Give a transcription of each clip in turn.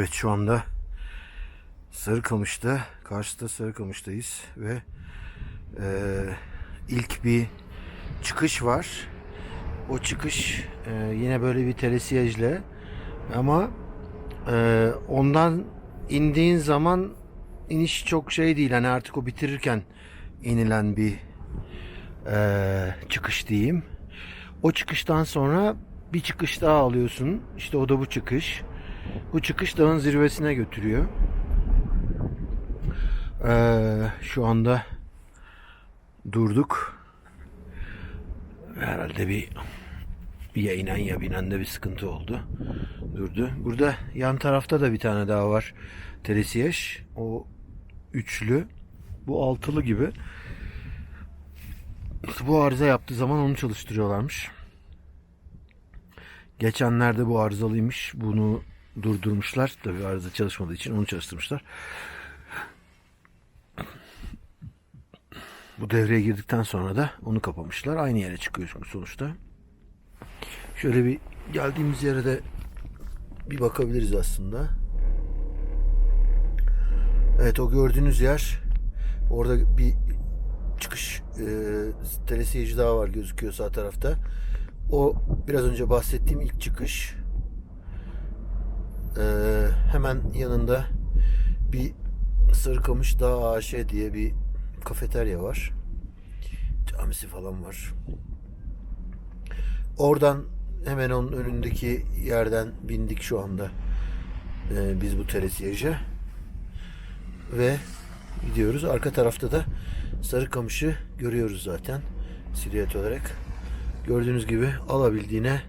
Evet şu anda Sarıkamış'ta, karşıda Sarıkamış'tayız ve eee, ilk bir çıkış var. O çıkış eee, yine böyle bir telesiyejle ama eee, ondan indiğin zaman iniş çok şey değil. Hani artık o bitirirken inilen bir eee, çıkış diyeyim. O çıkıştan sonra bir çıkış daha alıyorsun. İşte o da bu çıkış. Bu çıkış dağın zirvesine götürüyor. Ee, şu anda durduk. Herhalde bir ya inen ya binen de bir sıkıntı oldu. Durdu. Burada yan tarafta da bir tane daha var. Teresiyej. O üçlü. Bu altılı gibi. Bu arıza yaptığı zaman onu çalıştırıyorlarmış. Geçenlerde bu arızalıymış. Bunu durdurmuşlar. Tabii arıza çalışmadığı için onu çalıştırmışlar. Bu devreye girdikten sonra da onu kapamışlar. Aynı yere çıkıyor çünkü sonuçta. Şöyle bir geldiğimiz yere de bir bakabiliriz aslında. Evet o gördüğünüz yer orada bir çıkış e, telesiyeci daha var gözüküyor sağ tarafta. O biraz önce bahsettiğim ilk çıkış. E, hemen yanında bir Sarıkamış Dağ AŞ diye bir kafeterya var. Camisi falan var. Oradan hemen onun önündeki yerden bindik şu anda. e, biz bu telesiyeje. Ve gidiyoruz. Arka tarafta da Sarıkamış'ı görüyoruz zaten silüet olarak. Gördüğünüz gibi alabildiğine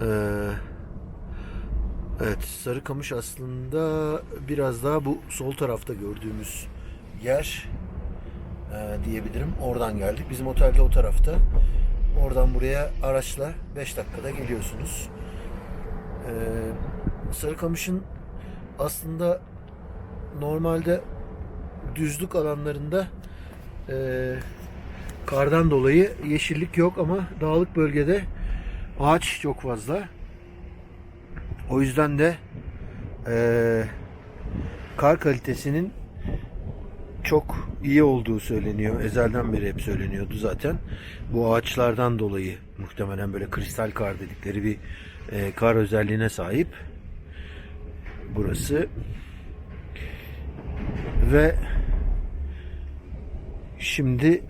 eee Evet, Sarıkamış aslında biraz daha bu sol tarafta gördüğümüz yer eee, diyebilirim. Oradan geldik. Bizim otelde o tarafta. Oradan buraya araçla 5 dakikada geliyorsunuz. Eee Sarıkamış'ın aslında normalde düzlük alanlarında eee, kardan dolayı yeşillik yok ama dağlık bölgede ağaç çok fazla. O yüzden de eee, kar kalitesinin çok iyi olduğu söyleniyor. Ezelden beri hep söyleniyordu zaten. Bu ağaçlardan dolayı muhtemelen böyle kristal kar dedikleri bir eee, kar özelliğine sahip. Burası ve şimdi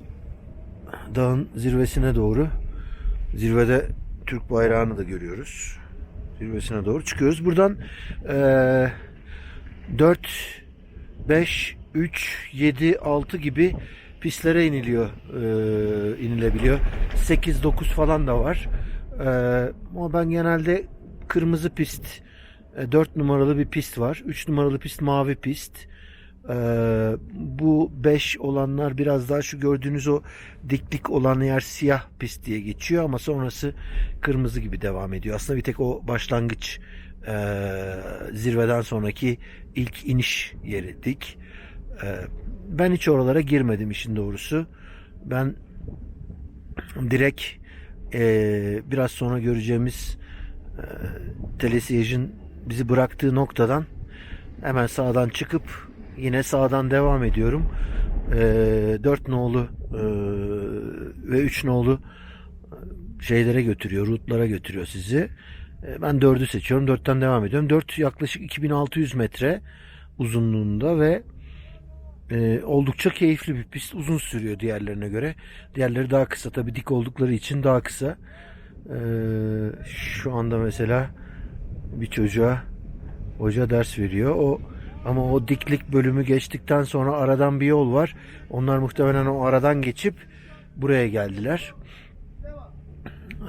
dağın zirvesine doğru zirvede Türk bayrağını da görüyoruz. Zirvesine doğru çıkıyoruz. Buradan eee 4 5 3 7 6 gibi pistlere iniliyor. eee, inilebiliyor. 8 9 falan da var. Eee, ama ben genelde kırmızı pist 4 numaralı bir pist var. 3 numaralı pist mavi pist. Ee, bu 5 olanlar biraz daha şu gördüğünüz o diklik olan yer siyah pist diye geçiyor ama sonrası kırmızı gibi devam ediyor. Aslında bir tek o başlangıç e, zirveden sonraki ilk iniş yeri dik. Ee, ben hiç oralara girmedim işin doğrusu. Ben direkt e, biraz sonra göreceğimiz e, telesiyejin bizi bıraktığı noktadan hemen sağdan çıkıp yine sağdan devam ediyorum. E, 4 nolu e, ve 3 nolu şeylere götürüyor, rutlara götürüyor sizi. E, ben 4'ü seçiyorum. 4'ten devam ediyorum. 4 yaklaşık 2600 metre uzunluğunda ve e, oldukça keyifli bir pist. Uzun sürüyor diğerlerine göre. Diğerleri daha kısa. Tabii dik oldukları için daha kısa. E, şu anda mesela bir çocuğa hoca ders veriyor. O ama o diklik bölümü geçtikten sonra aradan bir yol var. Onlar muhtemelen o aradan geçip buraya geldiler.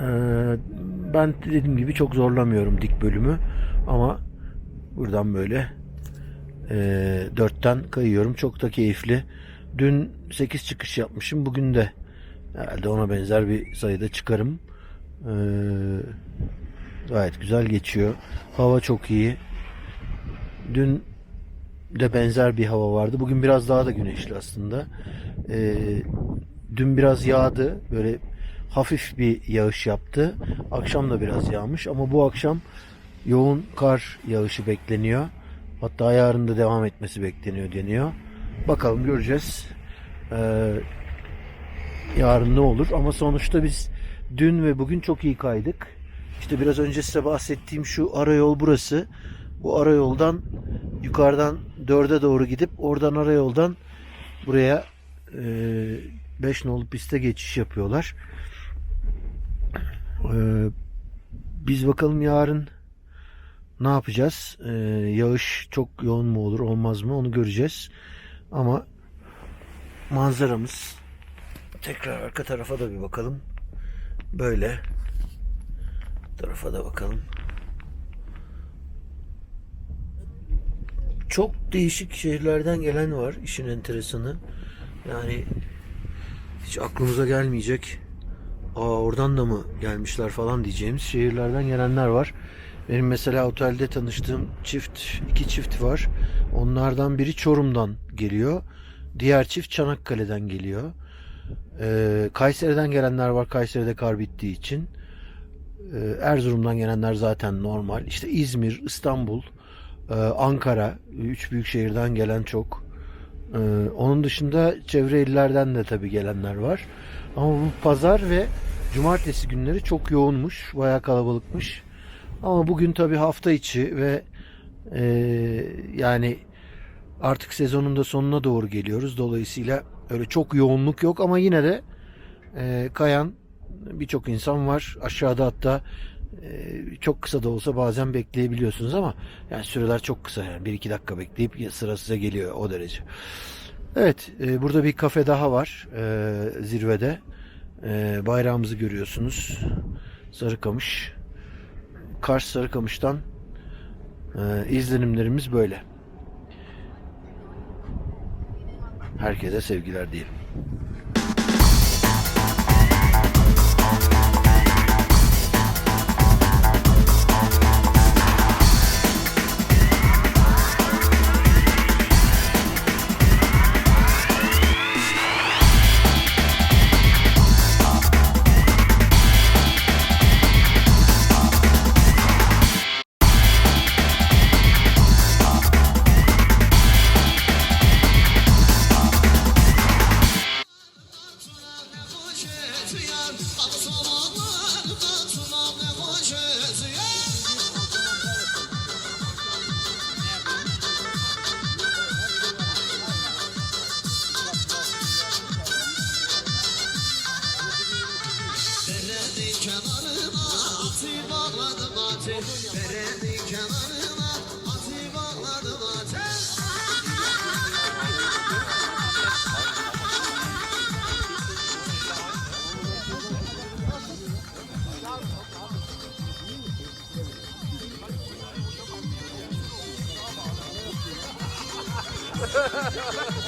Ee, ben dediğim gibi çok zorlamıyorum dik bölümü ama buradan böyle e, dörtten kayıyorum. Çok da keyifli. Dün 8 çıkış yapmışım. Bugün de herhalde ona benzer bir sayıda çıkarım. Ee, gayet güzel geçiyor. Hava çok iyi. Dün de benzer bir hava vardı. Bugün biraz daha da güneşli aslında. Ee, dün biraz yağdı. Böyle hafif bir yağış yaptı. Akşam da biraz yağmış ama bu akşam yoğun kar yağışı bekleniyor. Hatta yarın da devam etmesi bekleniyor deniyor. Bakalım göreceğiz. Ee, yarın ne olur ama sonuçta biz dün ve bugün çok iyi kaydık. İşte biraz önce size bahsettiğim şu arayol burası. Bu arayoldan yukarıdan dörde doğru gidip oradan arayoldan buraya 5 nolu piste geçiş yapıyorlar. Ee, biz bakalım yarın ne yapacağız? Ee, yağış çok yoğun mu olur olmaz mı onu göreceğiz. Ama manzaramız tekrar arka tarafa da bir bakalım. Böyle. Tarafa da bakalım. Çok değişik şehirlerden gelen var işin enteresanı. Yani hiç aklımıza gelmeyecek. Aa oradan da mı gelmişler falan diyeceğimiz şehirlerden gelenler var. Benim mesela otelde tanıştığım çift, iki çift var. Onlardan biri Çorum'dan geliyor. Diğer çift Çanakkale'den geliyor. Ee, Kayseri'den gelenler var. Kayseri'de kar bittiği için. Ee, Erzurum'dan gelenler zaten normal. İşte İzmir, İstanbul, e, Ankara, üç büyük şehirden gelen çok. Ee, onun dışında çevre illerden de tabii gelenler var. Ama bu pazar ve cumartesi günleri çok yoğunmuş. Bayağı kalabalıkmış. Ama bugün tabii hafta içi ve e, yani artık sezonun da sonuna doğru geliyoruz. Dolayısıyla öyle çok yoğunluk yok ama yine de e, kayan birçok insan var. Aşağıda hatta çok kısa da olsa bazen bekleyebiliyorsunuz ama yani süreler çok kısa yani 1-2 dakika bekleyip sıra size geliyor o derece. Evet e, burada bir kafe daha var e, zirvede. E, bayrağımızı görüyorsunuz. Sarıkamış. Kars Sarıkamış'tan e, izlenimlerimiz böyle. Herkese sevgiler diyelim. Kenarına atı bağladım atı Derenin kenarına atı bağladım atı Oy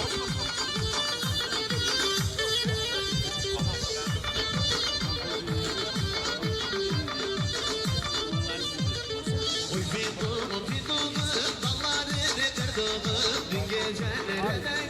Gecelerden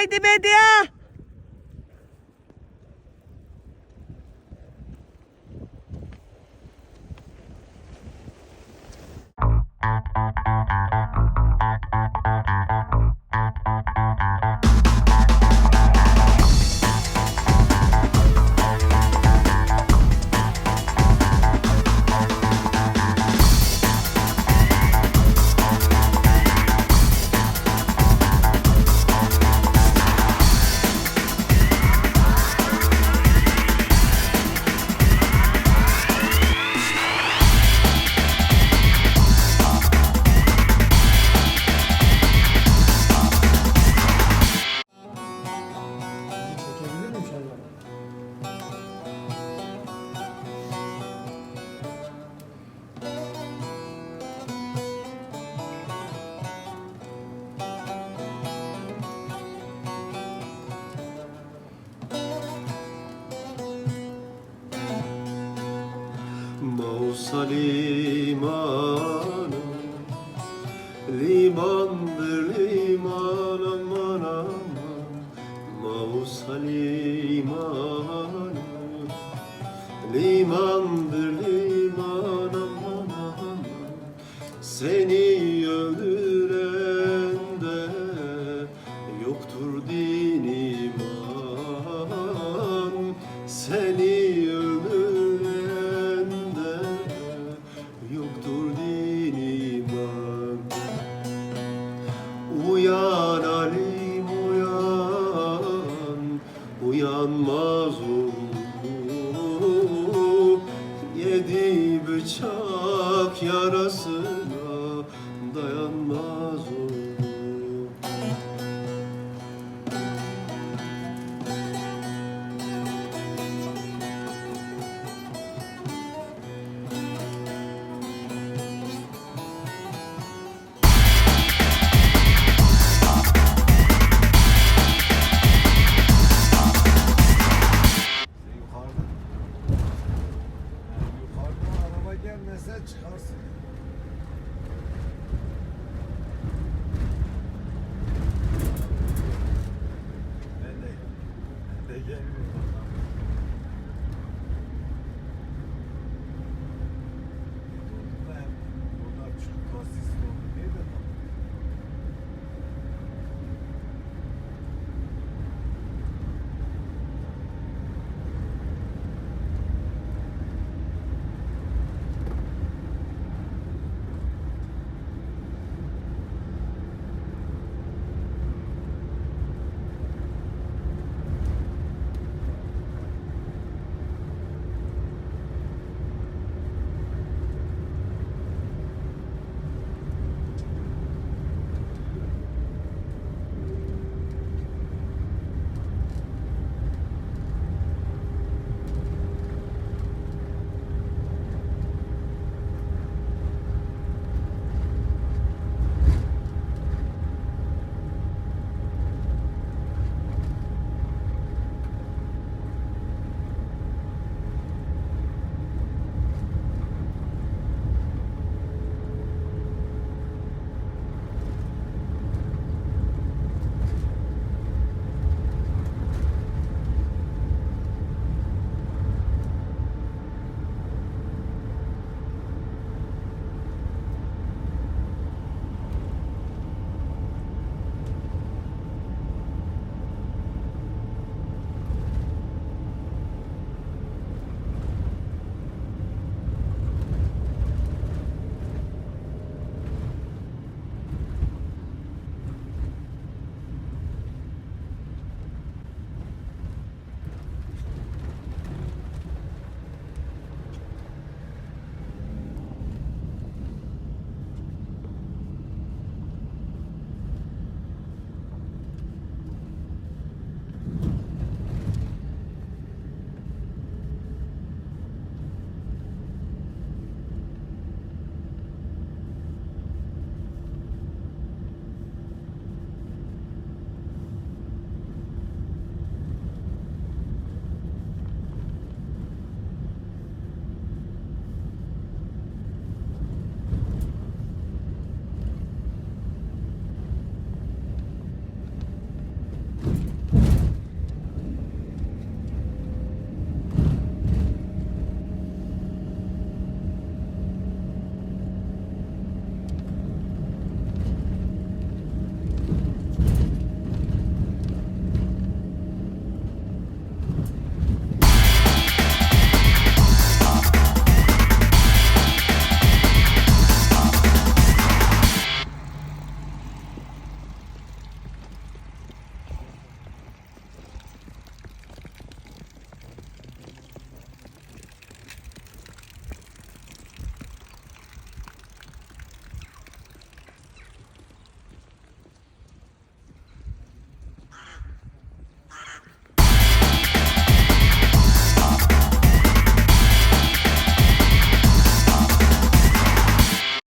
haydi medya. друг.